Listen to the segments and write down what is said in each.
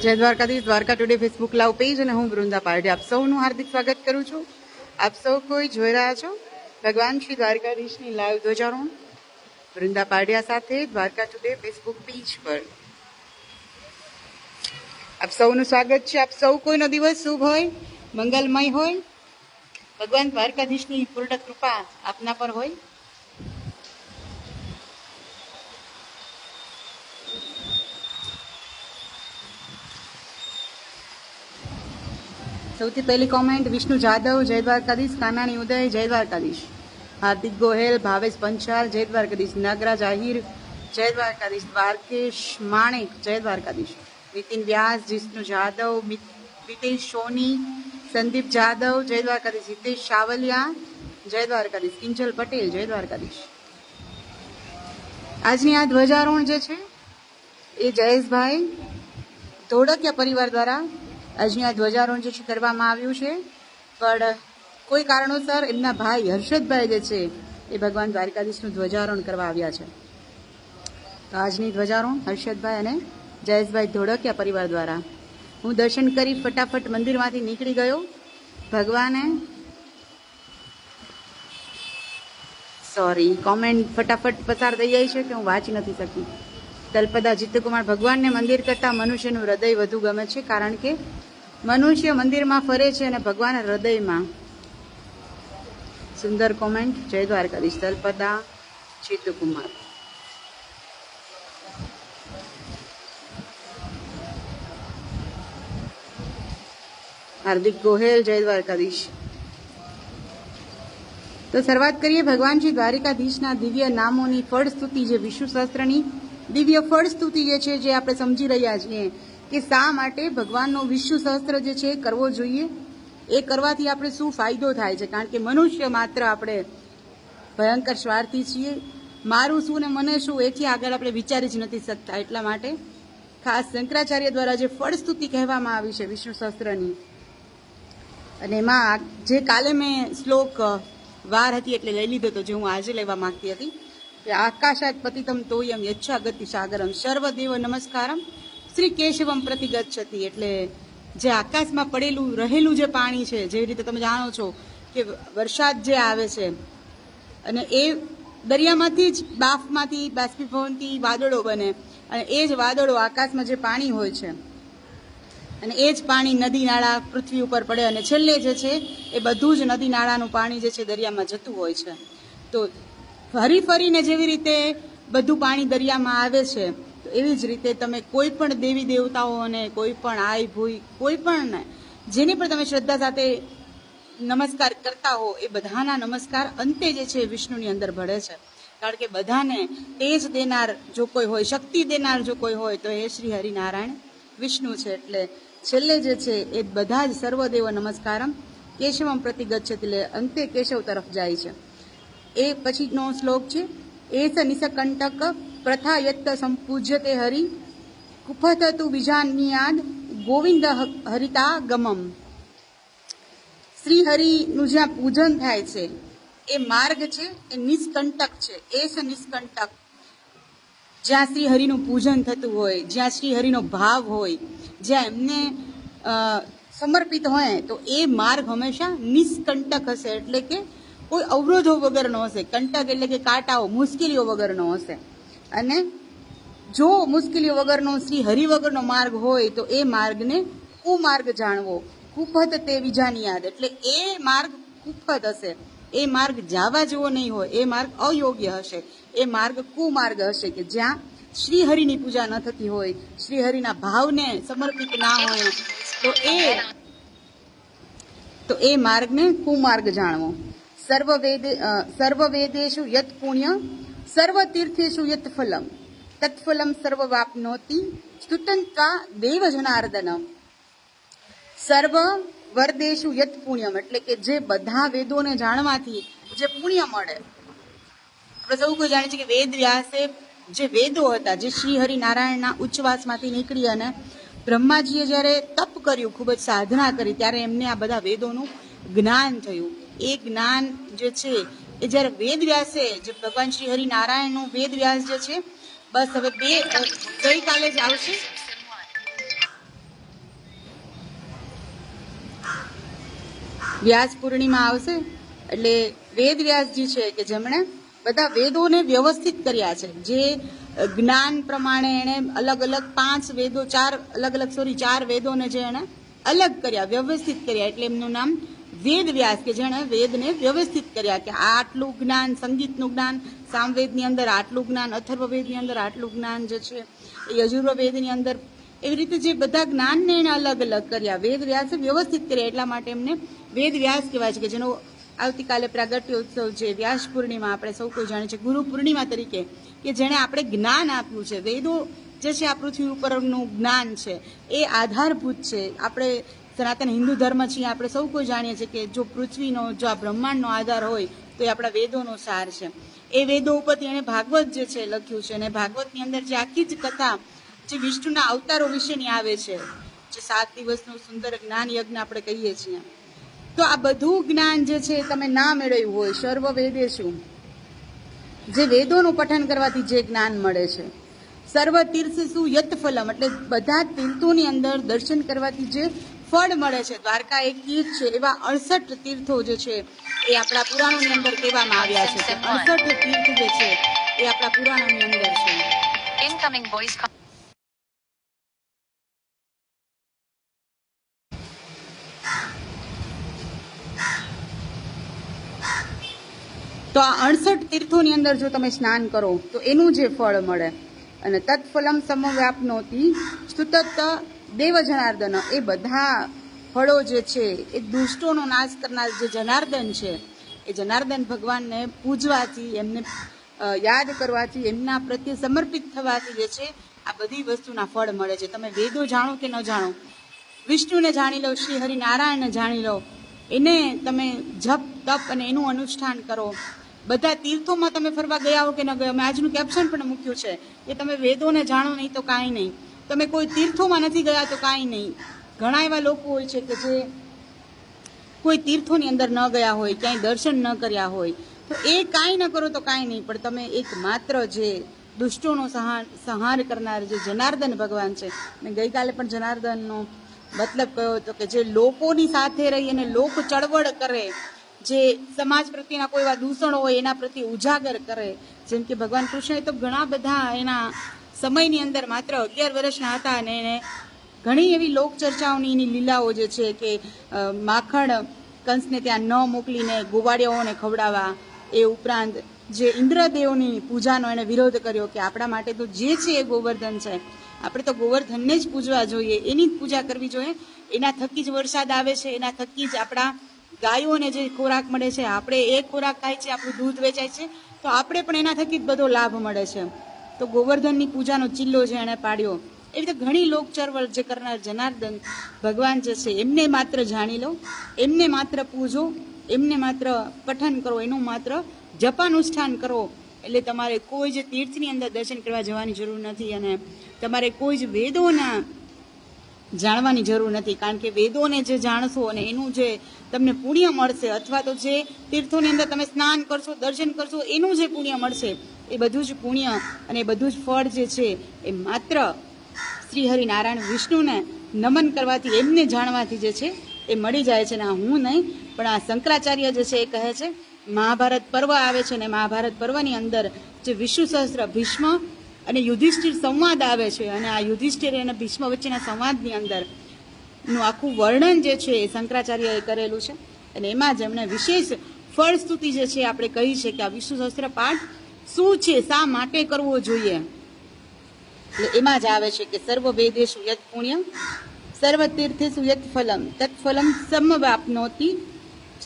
જય Dwarkadhish, Dwarka today Facebook live page અને હું વૃંદા પારડી. આપ સૌનું હાર્દિક સ્વાગત કરું છું. આપ સૌ કોઈ જોઈ રહ્યા છો? ભગવાન શ્રી દ્વારકાધીશની લાઈવ ધ્વજારોહણ વૃંદા પાડિયા સાથે દ્વારકા ટુડે ફેસબુક પેજ પર. આપ સૌનું સ્વાગત છે. આપ સૌ કોઈનો દિવસ શુભ હોય, મંગલમય હોય. ભગવાન દ્વારકાધીશની પૂર્ણ કૃપા આપના પર હોય. સૌથી પહેલી કોમેન્ટ વિષ્ણુ જાદવ, જય દ્વારકાધીશ, કાનાણી ઉદય, જય દ્વારકાધીશ. હાર્દિક ગોહેલ, ભાવેશ પંચાલ, જય દ્વારકાધીશ, નાગરાજ આહિર, જય દ્વારકાધીશ, દ્વારકેશ માણેક, જય દ્વારકાધીશ. નીતિન વ્યાસ જિષ્ણુ જાદવ, મિત- મિતેશ સોની, સંદીપ જાદવ, જય દ્વારકાધીશ, હિતેશ સાવલિયા, જય દ્વારકાધીશ. કિંજલ પટેલ, જય દ્વારકાધીશ. આજની આ ધ્વજારોહણ જે છે, એ જયેશભાઈ ધોળકિયા પરિવાર દ્વારા આજની આ ધ્વજારોહણ જે છે કરવામાં આવ્યું છે, પણ કોઈ કારણોસર એમના ભાઈ હર્ષદભાઈ જે છે, એ ભગવાન દ્વારકાધીશનું ધ્વજારોહણ કરવા આવ્યા છે. તો આજની ધ્વજારોહણ હર્ષદભાઈ અને જયેશભાઈ ધોળકિયા પરિવાર દ્વારા. હું દર્શન કરી ફટાફટ મંદિરમાંથી નીકળી ગયો. ભગવાને સોરી કોમેન્ટ ફટાફટ પસાર થઈ જાય છે કે હું વાંચી નથી શકી. તલપદા જીતુકુમાર ભગવાનને મંદિર કરતાં મનુષ્યનું હૃદય વધુ ગમે છે, કારણ કે મનુષ્ય મંદિરમાં ફરે છે અને ભગવાન હૃદયમાં. સુંદર કોમેન્ટ જય દ્વારકાધીશ. તલપદા જીતુકુમાર. હાર્દિક ગોહેલ, જય દ્વારકાધીશ. તો શરૂઆત કરીએ ભગવાન શ્રી દ્વારિકાધીશના દિવ્ય નામોની ફળ સ્તુતિ જે વિષ્ણુ શાસ્ત્રની દિવ્ય ફળ સ્તુતિ જે છે જે આપણે સમજી રહ્યા છીએ. કે શા માટે ભગવાનનો વિષ્ણુ સહસ્ત્ર જે છે કરવો જોઈએ? એ કરવાથી આપણે શું ફાયદો થાય છે? કારણ કે મનુષ્ય માત્ર આપણે ભયંકર સ્વાર્થી છીએ. મારું શું ને મને શું, એથી આગળ આપણે વિચારી જ નથી શકતા. એટલા માટે ખાસ શંકરાચાર્ય દ્વારા જે ફળસ્તુતિ કહેવામાં આવી છે વિષ્ણુ સહસ્ત્રની અને એમાં જે કાલે મેં શ્લોક વાર હતી એટલે લઈ લીધો હતો જે હું આજે લેવા માંગતી હતી, કે આકાશાત પતિતમ તોયમ યચ્છા ગતિ સાગરમ. સર્વદેવ નમસ્કારમ. શ્રી કેશવમ પ્રતિગચ્છતિ એટલે જે આકાશમાં પડેલું, રહેલું જે પાણી છે જેવી રીતે તમે જાણો છો કે વરસાદ જે આવે છે, અને એ દરિયામાંથી જ બાફમાંથી બાષ્પીભવનથી વાદળો બને, અને એ જ વાદળો આકાશમાં જે પાણી હોય છે, અને એ જ પાણી નદી નાળા પૃથ્વી ઉપર પડે, અને છેલ્લે જે છે એ બધું જ નદી નાળાનું પાણી જે છે દરિયામાં જતું હોય છે. તો ફરી ફરીને જેવી રીતે બધું પાણી દરિયામાં આવે છે એવી જ રીતે તમે કોઈ પણ દેવી દેવતાઓને કોઈ પણ આય ભૂઈ, કોઈ પણ જેની પણ તમે શ્રદ્ધા સાથે નમસ્કાર કરતા હો, એ બધાના નમસ્કાર અંતે જે છે વિષ્ણુની અંદર ભળે છે. કારણ કે બધાને તેજ દેનાર જો કોઈ હોય, શક્તિ દેનાર જો કોઈ હોય, તો એ શ્રી હરિનારાયણ વિષ્ણુ છે. એટલે છેલ્લે જે છે એ બધા જ સર્વદેવ નમસ્કારમ કેશવમ પ્રતિગત છે એટલે અંતે કેશવ તરફ જાય છે. એ પછીનો શ્લોક છે, એસ નિસકંટક પ્રથા યત્ત સંપૂજ્યતે હરિ, કુફત તુ બીજાન્યાદ ગોવિંદ હરિતા ગમમ. શ્રી હરિનું જ્યાં પૂજન થાય છે, એ માર્ગ છે, એ નિષ્કંટક છે, એ છે નિષ્કંટક. જ્યાં શ્રી હરિનું પૂજન થતું હોય, જ્યાં શ્રી હરિનો ભાવ હોય, જ્યાં એમને સમર્પિત હોય, તો એ માર્ગ હંમેશા નિષ્કંટક હશે. એટલે કે કોઈ અવરોધો વગરનો હશે. કંટક એટલે કે કાંટાઓ, મુશ્કેલીઓ વગરનો હશે. અને જો મુશ્કેલીઓ વગરનો શ્રી હરિ વગરનો માર્ગ હોય તો એ માર્ગને કુમાર્ગ જાણવો. કુફત તે બીજાની યાદ. એટલે એ માર્ગ કુફત હશે. એ માર્ગ જાવા જેવો નહીં હોય. એ માર્ગ અયોગ્ય હશે. એ માર્ગ કુમાર્ગ હશે કે જ્યાં શ્રી હરિની પૂજા ન થતી હોય, શ્રી હરિના ભાવને સમર્પિત ના હોય, તો એ તો એ માર્ગને કુમાર્ગ જાણવો. સર્વ વેદ સર્વ વેદેશુ યત પુણ્ય સર્વ તીર્થેશુ યત ફલમ તત્ફલમ સર્વ વાપનોતિ સ્તુતંત્વા દેવ જનાર્દનમ સર્વ વર્દેશુ યત પુણ્યમ એટલે કે જે બધા વેદોને જાણવાથી જે પુણ્ય મળે। આપણે સૌ કોઈ જાણે છે કે વેદ વ્યાસે જે વેદો હતા, જે શ્રી હરિનારાયણના ઉચ્ચવાસમાંથી નીકળી અને બ્રહ્માજીએ જ્યારે તપ કર્યું, ખૂબ જ સાધના કરી, ત્યારે એમને આ બધા વેદોનું જ્ઞાન થયું। એ જ્ઞાન જે છે, એ જ્યારે વેદ વ્યાસે, જે ભગવાન શ્રી હરિ નારાયણનું વેદ વ્યાસ જે છે, બસ હવે બે ગઈકાલે જ આવશે. વ્યાસ પૂર્ણિમા આવશે, એટલે વેદ વ્યાસજી છે કે જેમણે બધા વેદોને વ્યવસ્થિત કર્યા છે. જે જ્ઞાન પ્રમાણે એણે અલગ અલગ પાંચ વેદો, ચાર, અલગ અલગ સોરી ચાર વેદોને જે એણે અલગ કર્યા, વ્યવસ્થિત કર્યા. એટલે એમનું નામ વેદ વ્યાસ કે જેણે વેદને વ્યવસ્થિત કર્યા કે આટલું જ્ઞાન, સંગીતનું જ્ઞાન, સામવેદની અંદર આટલું જ્ઞાન, અથર્વવેદની અંદર આટલું જ્ઞાન જે છે યજુર્વેદની અંદર, એવી રીતે જે બધા જ્ઞાનને એને અલગ અલગ કર્યા. વેદ વ્યાસે વ્યવસ્થિત કર્યા. એટલા માટે એમને વેદ વ્યાસ કહેવાય છે કે જેનો આવતીકાલે પ્રાગટ્ય ઉત્સવ છે, વ્યાસ પૂર્ણિમા આપણે સૌ કોઈ જાણીએ છીએ ગુરુ પૂર્ણિમા તરીકે, કે જેણે આપણે જ્ઞાન આપ્યું છે. વેદો જે છે આ પૃથ્વી ઉપરનું જ્ઞાન છે, એ આધારભૂત છે. આપણે સનાતન હિન્દુ ધર્મ છીએ આપણે સૌ કોઈ જાણીએ છીએ કે જો પૃથ્વીનો, જો આ બ્રહ્માંડનો આધાર હોય, તો એ આપણા વેદોનો સાર છે. એ વેદો ઉપરથી એણે ભાગવત જે છે લખ્યું છે, અને ભાગવતની અંદર જે આખી જ કથા, જે વિષ્ણુના અવતારો વિશેની આવે છે, જે સાત દિવસનું સુંદર જ્ઞાન યજ્ઞ આપણે કહીએ છીએ. તો આ બધું જ્ઞાન જે છે તમે ના મેળવ્યું હોય, સર્વ વેદે શું? જે વેદોનું પઠન કરવાથી જે જ્ઞાન મળે છે. સર્વ તીર્થ શું યત ફલમ એટલે બધા તીર્થોની અંદર દર્શન કરવાથી જે ફળ મળે છે. દ્વારકા એક તીર્થ છે એવા અડસઠ તીર્થો જે છે એ આપણા પુરાણોની અંદર કહેવામાં આવ્યા છે અડસઠ તીર્થ જે છે એ આપણા પુરાણોની અંદર છે. ઇનકમિંગ વોઇસ તો આ અડસઠ તીર્થોની અંદર જો તમે સ્નાન કરો તો એનું જે ફળ મળે અને તત્ફલમ સમવ્યાપનોતી સ્તુતત દેવ જનાર્દન એ બધા ફળો જે છે, એ દુષ્ટોનો નાશ કરનાર જે જનાર્દન છે, એ જનાર્દન ભગવાનને પૂજવાથી, એમને યાદ કરવાથી, એમના પ્રત્યે સમર્પિત થવાથી જે છે, આ બધી વસ્તુના ફળ મળે છે. તમે વેદો જાણો કે ન જાણો? વિષ્ણુને જાણી લો, શ્રી હરિનારાયણને જાણી લો. એને તમે જપ, તપ અને એનું અનુષ્ઠાન કરો. બધા તીર્થોમાં તમે ફરવા ગયા હો કે ન ગયા મેં આજનું કેપ્શન પણ મૂક્યું છે. કે તમે વેદોને જાણો નહીં તો કાંઈ નહીં. તમે કોઈ તીર્થોમાં નથી ગયા તો કાંઈ નહીં. ઘણા એવા લોકો હોય છે કે જે કોઈ તીર્થોની અંદર ન ગયા હોય, ક્યાંય દર્શન ન કર્યા હોય. તો એ કાંઈ ન કરો તો કાંઈ નહીં, પણ તમે એક માત્ર જે દુષ્ટોનો સહાર, સંહાર કરનાર જે જનાર્દન ભગવાન છે, મેં ગઈકાલે પણ જનાર્દનનો મતલબ કયો હતો કે જે લોકોની સાથે રહી અને લોક ચળવળ કરે, જે સમાજ પ્રત્યેના કોઈ એવા દૂષણો હોય એના પ્રત્યે ઉજાગર કરે, જેમ કે ભગવાન કૃષ્ણએ તો ઘણા બધા એના સમયની અંદર માત્ર અગિયાર વર્ષના હતા અને એને ઘણી એવી લોકચર્ચાઓની એની લીલાઓ જે છે કે માખણ કંસને ત્યાં ન મોકલીને ગોવાળિયાઓને ખવડાવવા એ ઉપરાંત જે ઇન્દ્રદેવની પૂજાનો એણે વિરોધ કર્યો કે આપણા માટે તો જે છે એ ગોવર્ધન છે, આપણે તો ગોવર્ધનને જ પૂજવા જોઈએ, એની જ પૂજા કરવી જોઈએ. એના થકી જ વરસાદ આવે છે, એના થકી જ આપણા ગાયોને જે ખોરાક મળે છે, આપણે એ ખોરાક ખાય છે, આપણું દૂધ વેચાય છે, તો આપણે પણ એના થકી જ બધો લાભ મળે છે. તો ગોવર્ધનની પૂજાનો ચિલ્લો જે એણે પાડ્યો, એવી રીતે ઘણી લોક ચળવળ જે કરનાર જનાર્દન ભગવાન જે છે, એમને માત્ર જાણી લો, એમને માત્ર પૂજો, એમને માત્ર પઠન કરો, એનું માત્ર જપાનુષ્ઠાન કરો. એટલે તમારે કોઈ જ તીર્થની અંદર દર્શન કરવા જવાની જરૂર નથી અને તમારે કોઈ જ વેદોના જાણવાની જરૂર નથી. કારણ કે વેદોને જે જાણશો અને એનું જે તમને પુણ્ય મળશે, અથવા તો જે તીર્થોની અંદર તમે સ્નાન કરશો, દર્શન કરશો, એનું જે પુણ્ય મળશે એ બધું જ પુણ્ય અને એ બધું જ ફળ જે છે, એ માત્ર શ્રી હરિનારાયણ વિષ્ણુને નમન કરવાથી, એમને જાણવાથી જે છે, એ મળી જાય છે ને આ હું નહીં, પણ આ શંકરાચાર્ય જે છે, એ કહે છે, મહાભારત પર્વ આવે છે ને મહાભારત પર્વની અંદર જે વિષ્ણુ સહસ્ત્ર ભીષ્મ અને યુધિષ્ઠિર સંવાદ આવે છે અને આ યુધિષ્ઠિર અને ભીષ્મ વચ્ચેના સંવાદની અંદરનું આખું વર્ણન જે છે, એ શંકરાચાર્યએ કરેલું છે અને એમાં જ એમણે વિશેષ ફળ સ્તુતિ જે છે, આપણે કહી છે કે આ વિષ્ણુ સહસ્ત્ર પાઠ શું છે, શા માટે કરવો જોઈએ? એટલે એમાં જ આવે છે કે સર્વ વેદેશુ યત પુણ્ય સર્વ તીર્થે સુયત ફલમ તત ફલમ સમવાપનોતી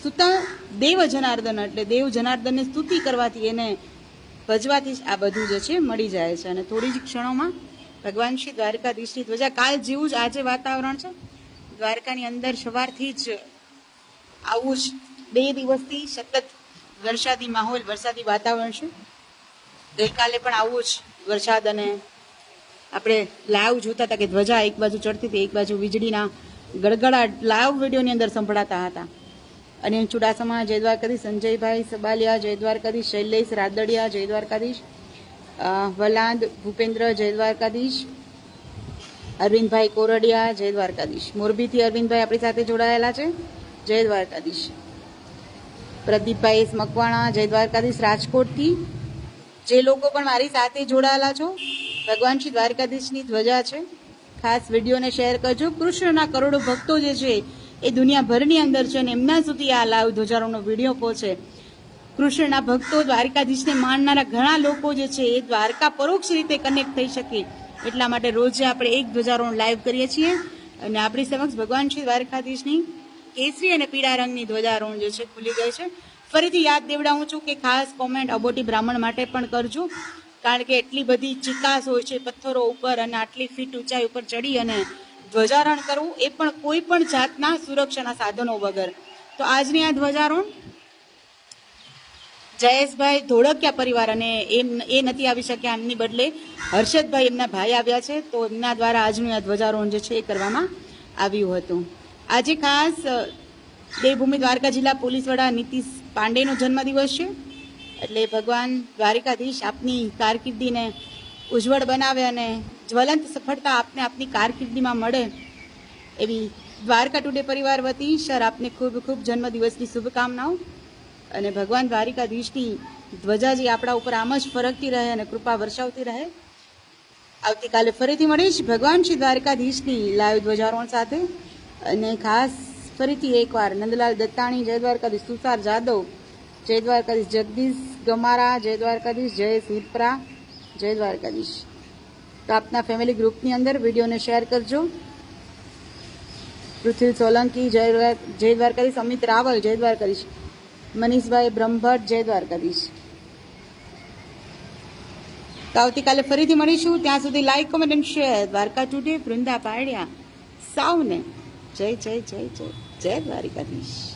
સુતા દેવ જનાર્દન. એટલે દેવ જનાર્દનને સ્તુતિ કરવાથી એને ભજવાથી આ બધું જે છે મળી જાય છે. અને થોડી જ ક્ષણોમાં ભગવાન શ્રી દ્વારકાધીશની ધ્વજા. કાલ જેવું જ આજે વાતાવરણ છે. દ્વારકાની અંદર સવારથી જ આવું જ બે દિવસથી સતત વરસાદી માહોલ, વરસાદી વાતાવરણ છે. ગઈકાલે પણ આવું જ વરસાદ અને આપણે લાઈવ જોતા હતા કે ધ્વજા એક બાજુ ચડતી હતી, એક બાજુ વીજળીના ગડગડાટ લાઈવ વિડીયોની અંદર સંભળાતા હતા. અને ચુડાસમા જય દ્વારકાધીશ સંજયભાઈ સબાલિયા જય દ્વારકાધીશ શૈલેષ રાદડિયા જય દ્વારકાધીશ વલાંદ ભૂપેન્દ્ર જય દ્વારકાધીશ અરવિંદભાઈ કોરડિયા જય દ્વારકાધીશ મોરબીથી અરવિંદભાઈ આપણી સાથે જોડાયેલા છે. જય દ્વારકાધીશ પ્રદીપભાઈ મકવાણા જય દ્વારકાધીશ રાજકોટથી. જે લોકો પણ મારી સાથે જોડાયેલા છો, ભગવાન શ્રી દ્વારકાધીશની ધ્વજા છે. ખાસ વિડીયોને શેર કરજો. કૃષ્ણના કરોડો ભક્તો જે છે, એ દુનિયાભરની અંદર છે અને એમના સુધી આ લાઈવ ધ્વજારોનો વીડિયો પહોંચે. કૃષ્ણના ભક્તો, દ્વારકાધીશને માનનારા ઘણા લોકો જે છે, એ દ્વારકા પરોક્ષ રીતે કનેક્ટ થઈ શકે. એટલા માટે રોજે આપણે એક ધ્વજારોહણ લાઈવ કરીએ છીએ. અને આપણી સમક્ષ ભગવાન શ્રી દ્વારકાધીશની કેસરી અને પીળા રંગની ધ્વજારોહણ જે છે ખુલી ગઈ છે. ફરીથી યાદ દેવડાવું છું કે ખાસ કોમેન્ટ અબોટી બ્રાહ્મણ માટે પણ કરજો, કારણ કે એટલી બધી ચિકાસ હોય છે પથ્થરો ઉપર અને આટલી ફીટ ઊંચાઈ ઉપર ચડી અને ધ્વજારોહણ કરવું એ પણ કોઈ પણ જાતના સુરક્ષાના સાધનો વગર. તો આજની આ ધ્વજારોહણ જયેશભાઈ ધોળકિયા પરિવાર અને એમ એ નથી આવી શક્યા એમની બદલે હર્ષદભાઈ એમના ભાઈ આવ્યા છે, તો એમના દ્વારા આજનું આ ધ્વજારોહણ જે છે એ કરવામાં આવ્યું હતું. આજે ખાસ દેવભૂમિ દ્વારકા જિલ્લા પોલીસ વડા નીતિશ પાંડેનો જન્મદિવસ છે. એટલે ભગવાન દ્વારિકાધીશ આપની કારકિર્દીને ઉજ્જવળ બનાવે અને જ્વલંત સફળતા આપને આપની કારકિર્દીમાં મળે એવી દ્વારકા ટુડે પરિવાર વતી સર આપને ખૂબ ખૂબ જન્મદિવસની શુભકામનાઓ. અને ભગવાન દ્વારિકાધીશની ધ્વજા જે આપણા ઉપર આમ જ ફરકતી રહે અને કૃપા વર્ષાવતી રહે. આવતીકાલે ફરીથી મળીશ ભગવાન શ્રી દ્વારકાધીશની લાઈવ ધ્વજારોહણ સાથે. અને ખાસ ફરીથી એકવાર નંદલાલ દત્તાણી જય દ્વારકાધીશ તુષાર જાદવ જય દ્વારકાધીશ જગદીશ ગમારા જય દ્વારકાધીશ જય સુરપરા જય દ્વારકાધીશ તો આપના ફેમિલી ગ્રુપની અંદર વિડીયોને શેર કરજો. પૃથ્વી સોલંકી જય જય દ્વારકાધીશ અમિત રાવલ જય દ્વારકાધીશ મનીષભાઈ બ્રહ્મભટ્ટ જય દ્વારકાધીશ તો આવતીકાલે ફરીથી મળીશું. ત્યાં સુધી like comment and share Dwarka today Vrunda પાડ્યા. સૌને જય જય જય જય જય દ્વારિકાધીશ.